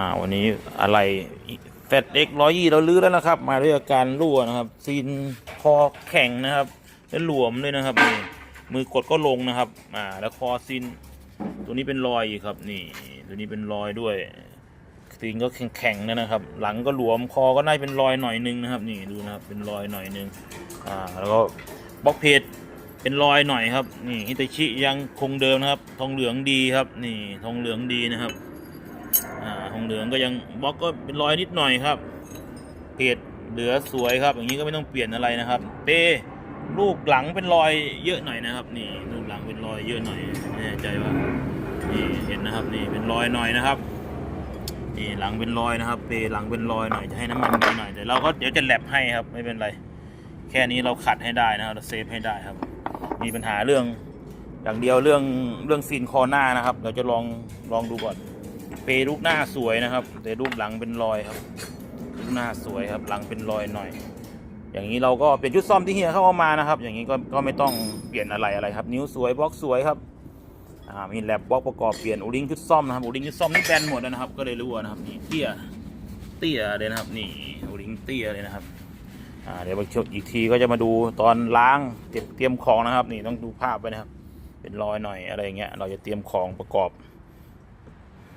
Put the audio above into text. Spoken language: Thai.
อ่าวันนี้อะไรแฟดเอ็กร้อยยี่เราลื้อแล้วนะครับ มาด้วยอาการรั่วนะครับ ซีนคอแข็งนะครับ และหลวมเลยนะครับนี่มือกดก็ลงนะครับ อ่า แล้วคอซีนตัวนี้เป็นรอยครับ นี่ ตัวนี้เป็นรอยด้วยซีนก็แข็งๆนะครับ หลังก็หลวมคอก็น่าเป็นรอยหน่อยนึงนะครับ นี่ดูนะครับเป็นรอยหน่อยนึงอ่าแล้วก็บล็อกเพจเป็นรอยหน่อยครับ นี่ฮิตาชิยังคงเดิมนะครับ ทองเหลืองดีครับ นี่ทองเหลืองดีนะครับ อ่าทองเหลืองก็ยังบล็อกก็เป็นรอยนิดหน่อยครับเพจเหลือสวยครับ อย่างนี้ก็ไม่ต้องเปลี่ยนอะไรนะครับ เปลูกหลังเป็นรอยเยอะหน่อยนะครับ นี่ลูกหลังเป็นรอยเยอะหน่อยไม่แน่ใจว่านี่เห็นนะครับนี่เป็นรอยหน่อยนะครับนี่หลังเป็นรอยนะครับ เปหลังเป็นรอยหน่อยจะให้น้ำมันดีหน่อยแต่เราก็เดี๋ยวจะแลบให้ครับไม่เป็นไร แค่นี้เราขัดให้ได้นะครับเราเซฟให้ได้ครับ มีปัญหาเรื่องอย่างเดียวเรื่องเรื่องซีนคอหน้านะครับ เราจะลองลองดูก่อน เปรูปหน้าสวยนะครับ แต่รูปหลังเป็นรอยครับรูปหน้าสวยครับ หลังเป็นรอยหน่อย อย่างนี้เราก็เปลี่ยนชุดซ่อมที่เฮียเข้าเอามานะครับ อย่างนี้ก็ก็ไม่ต้องเปลี่ยนอะไรอะไรครับ นิ้วสวยบล็อกสวยครับอ่ามีแลบบล็อกประกอบเปลี่ยนโอลิงชุดซ่อมนะครับโอลิงชุดซ่อมนี่แบนหมดแล้วนะครับ ก็เลยรู้ว่านะครับนี่เตี้ยเตี้ยเลยนะครับ นี่โอลิงเตี้ยเลยนะครับอ่าเดี๋ยวอีกทีก็จะมาดูตอนล้างเตรียมเตรียมของนะครับ นี่ต้องดูภาพไปนะครับ เป็นรอยหน่อยอะไรเงี้ยเราจะเตรียมของประกอบ